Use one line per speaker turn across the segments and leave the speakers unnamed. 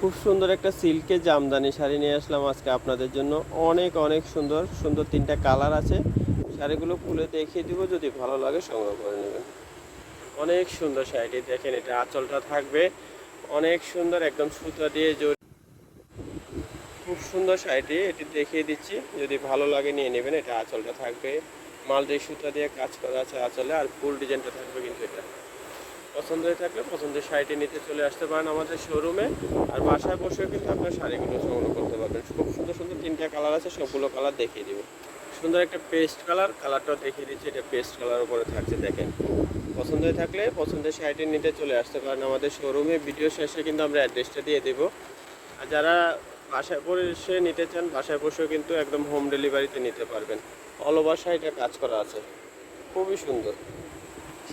খুব সুন্দর একটা সিল্কের জামদানি শাড়ি নিয়ে আসলাম আজকে আপনাদের জন্য। অনেক অনেক সুন্দর সুন্দর তিনটা কালার আছে। শাড়িগুলো খুলে দেখিয়ে দিব, যদি ভালো লাগে সংগ্রহ করে নেবেন। অনেক সুন্দর শাড়িটি, দেখেন এটা আঁচলটা থাকবে। অনেক সুন্দর, একদম সুতা দিয়ে জড়ি খুব সুন্দর শাড়িটি, এটি দেখিয়ে দিচ্ছি। যদি ভালো লাগে নিয়ে নেবেন, এটা আঁচলটা থাকবে। মালটি সুতা দিয়ে কাজ করা আছে আঁচলে, আর ফুল ডিজাইনটা থাকবে কিন্তু এটা। পছন্দ হয়ে থাকলে পছন্দের শাড়িটি নিতে চলে আসতে পারেন আমাদের শোরুমে আর বাসায় বসেও কিন্তু আপনার শাড়িগুলো সংগ্রহ করতে পারবেন। খুব সুন্দর সুন্দর তিনটা কালার আছে, সবগুলো কালার দেখিয়ে দিব। সুন্দর একটা পেস্ট কালার কালারটাও দেখিয়ে দিচ্ছি, এটা পেস্ট কালার উপরে থাকছে, দেখেন। পছন্দ হয়ে থাকলে পছন্দের শাড়িটি নিতে চলে আসতে পারেন আমাদের শোরুমে ভিডিও শেষে কিন্তু আমরা অ্যাড্রেসটা দিয়ে দেবো। আর যারা বাসায় বসে নিতে চান, বাসায় বসেও কিন্তু একদম হোম ডেলিভারিতে নিতে পারবেন। অল ওভার শাড়িটা কাজ করা আছে। খুবই সুন্দর।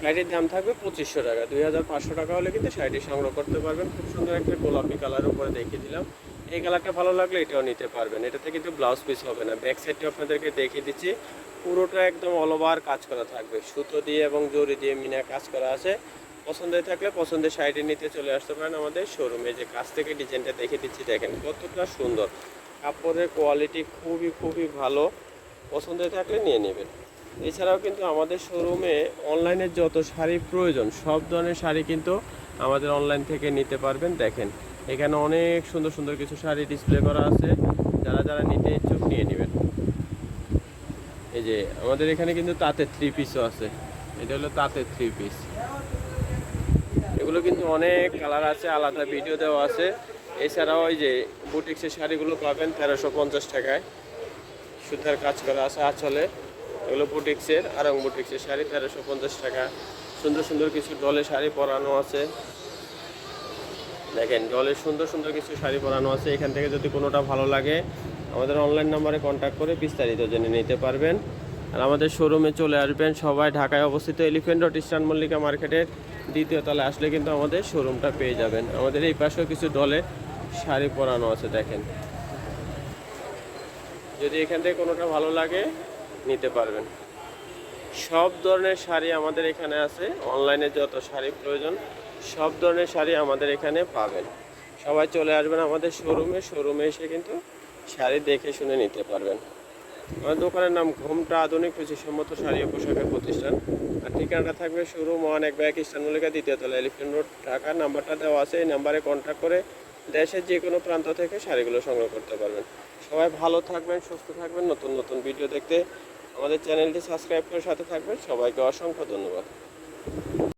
শাড়ির দাম থাকবে পঁচিশশো টাকা। দুই হাজার পাঁচশো টাকা হলে কিন্তু শাড়িটি সংগ্রহ করতে পারবেন। খুব সুন্দর একটা গোলাপি কালার উপরে দেখিয়ে দিলাম। এই কালারটা ভালো লাগলে এটাও নিতে পারবেন। এটাতে কিন্তু ব্লাউজ পিস হবে না। ব্যাক সাইডটা আপনাদেরকে দেখিয়ে দিচ্ছি। পুরোটা একদম অল ওভার কাজ করা থাকবে। সুতো দিয়ে এবং জড়ি দিয়ে মিনা কাজ করা আছে। পছন্দ হয়ে থাকলে পছন্দের শাড়িটি নিতে চলে আসতে পারেন আমাদের শোরুমে যে কাছ থেকে ডিজাইনটা দেখে দিচ্ছি, দেখেন কতটা সুন্দর। কাপড়ের কোয়ালিটি খুবই খুবই ভালো। পছন্দ হয়ে থাকলে নিয়ে নেবেন। এছাড়াও কিন্তু আমাদের শোরুমে অনলাইনের যত শাড়ি প্রয়োজন, সব ধরনের শাড়ি কিন্তু আমাদের অনলাইন থেকে নিতে পারবেন। দেখেন, এখানে অনেক সুন্দর সুন্দর কিছু শাড়ি ডিসপ্লে করা আছে। যারা যারা নিতে ইচ্ছুক নিয়ে নেবেন। এই যে, আমাদের এখানে কিন্তু তাঁতের থ্রি পিসও আছে। এটা হলো তাঁতের থ্রি পিস এগুলো কিন্তু অনেক কালার আছে, আলাদা ভিডিও দেওয়া আছে। এছাড়াও ওই যে বুটিক্সের শাড়িগুলো পাবেন তেরোশো পঞ্চাশ টাকায়। সুতার কাজ করা আছে আঁচলে। এগুলো বুটিক্সের, আরং বুটিক্সের শাড়ি, তেরোশো পঞ্চাশ টাকা। সুন্দর সুন্দর কিছু ডলে শাড়ি পরানো আছে। দেখেন ডলের সুন্দর সুন্দর কিছু শাড়ি পরানো আছে। এখান থেকে যদি কোনোটা ভালো লাগে, আমাদের অনলাইন নাম্বারে কন্ট্যাক্ট করে বিস্তারিত জেনে নিতে পারবেন। আর আমাদের শোরুমে চলে আসবেন সবাই। ঢাকায় অবস্থিত এলিফেন্ট রোড ইস্টার্ন মল্লিকা মার্কেটের দ্বিতীয় তলায় আসলে কিন্তু আমাদের শোরুমটা পেয়ে যাবেন। আমাদের এই পাশেও কিছু ডলে শাড়ি পরানো আছে, দেখেন। যদি এখান থেকে কোনোটা ভালো লাগে নিতে পারবেন। সব ধরনের শাড়ি আমাদের এখানে আছে। অনলাইনে যত শাড়ি প্রয়োজন, সব ধরনের শাড়ি আমাদের এখানে পাবেন। সবাই চলে আসবেন আমাদের শোরুমে শোরুমে এসে কিন্তু শাড়ি দেখে শুনে নিতে পারবেন। আমার দোকানের নাম ঘোমটা আধুনিক রুচিসম্মত শাড়ি ও পোশাকের প্রতিষ্ঠান। আর ঠিকানাটা থাকবে শোরুম ওয়ান এক ব্যাগ ইস্টান মল্লিকা দ্বিতীয় তলা এলিফেন্ট রোড ঢাকা। নাম্বারটা দেওয়া আছে। এই নাম্বারে কন্ট্যাক্ট করে দেশের যে কোনো প্রান্ত থেকে শাড়িগুলো সংগ্রহ করতে পারবেন। সবাই ভালো থাকবেন, সুস্থ থাকবেন। নতুন নতুন ভিডিও দেখতে আমাদের চ্যানেলটি সাবস্ক্রাইব করে সাথে থাকবেন। সবাইকে অসংখ্য ধন্যবাদ।